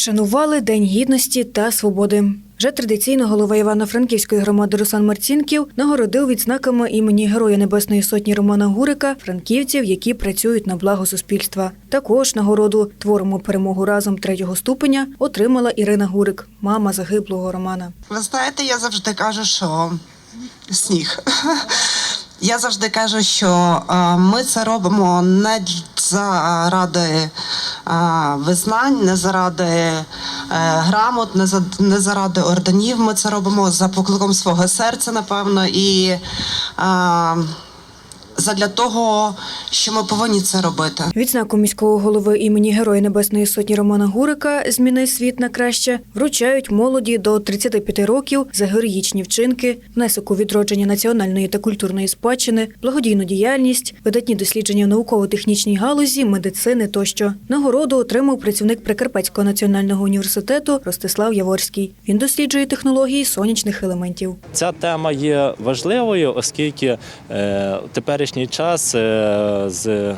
Шанували День гідності та свободи. Вже традиційно голова Івано-Франківської громади Руслан Марцінків нагородив відзнаками імені Героя Небесної Сотні Романа Гурика франківців, які працюють на благо суспільства. Також нагороду творимо перемогу разом третього ступеня отримала Ірина Гурик, мама загиблого Романа. Ви знаєте, я завжди кажу, що сніг. Я завжди кажу, що е, ми це робимо не заради визнань, не заради е, грамот, не заради орденів. Ми це робимо за покликом свого серця, напевно, і е, задля того, що ми повинні це робити. Відзнаку міського голови імені Героя Небесної Сотні Романа Гурика Зміни світ на краще вручають молоді до 35 років за героїчні вчинки, внесок у відродження національної та культурної спадщини, благодійну діяльність, видатні дослідження в науково-технічній галузі, медицини тощо. Нагороду отримав працівник Прикарпатського національного університету Ростислав Яворський. Він досліджує технології сонячних елементів. Ця тема є важливою, оскільки е, теперішній час е, з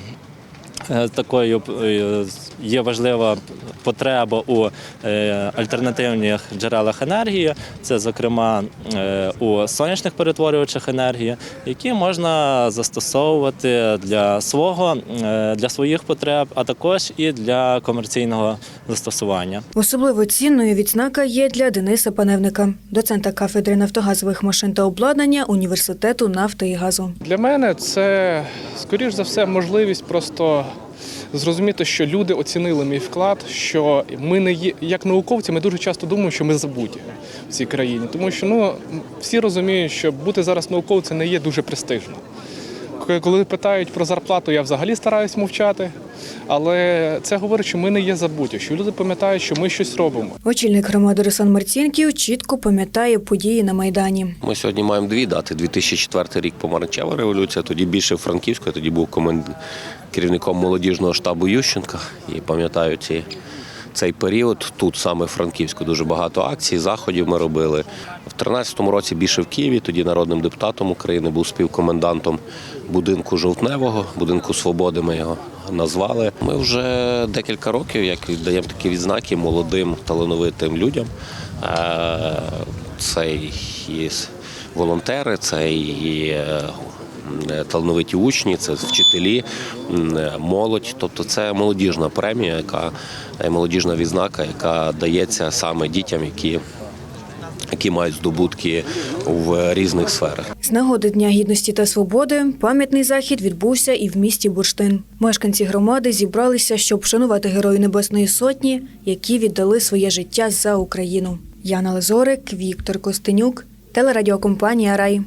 такою е, є важлива потреба у е, альтернативних джерелах енергії, це зокрема е, у сонячних перетворювачах енергії, які можна застосовувати для свого е, для своїх потреб, а також і для комерційного застосування. Особливо цінною відзнака є для Дениса Паневника, доцента кафедри нафтогазових машин та обладнання університету нафти і газу. Для мене це, скоріш за все, можливість просто зрозуміти, що люди оцінили мій вклад, що ми не є як науковці, ми дуже часто думаємо, що ми забуті в цій країні. Тому що ну, всі розуміють, що бути зараз науковцем не є дуже престижно. К- Коли питають про зарплату, я взагалі стараюсь мовчати. Але це говорить, що ми не є забуті, що люди пам'ятають, що ми щось робимо. Очільник громади Руслан Марцінків чітко пам'ятає події на майдані. Ми сьогодні маємо дві дати. 2004 рік помаранчева революція, тоді більше Франківська, тоді був команд... керівником молодіжного штабу Ющенка. І пам'ятаю ці, цей період. Тут саме в Франківську дуже багато акцій, заходів ми робили. В 13-му році більше в Києві, тоді народним депутатом України, був співкомендантом будинку Жовтневого, будинку Свободи. Ми його назвали. Ми вже декілька років, як даємо такі відзнаки молодим талановитим людям. Е, Це і волонтери, це і талановиті учні, це вчителі, молодь. Тобто це молодіжна премія, яка е, молодіжна відзнака, яка дається саме дітям, які, які мають здобутки в різних сферах. З нагоди Дня гідності та свободи пам'ятний захід відбувся і в місті Бурштин. Мешканці громади зібралися, щоб вшанувати Герою Небесної Сотні, які віддали своє життя за Україну. Яна Лазорик, Віктор Костенюк, телерадіокомпанія Рай.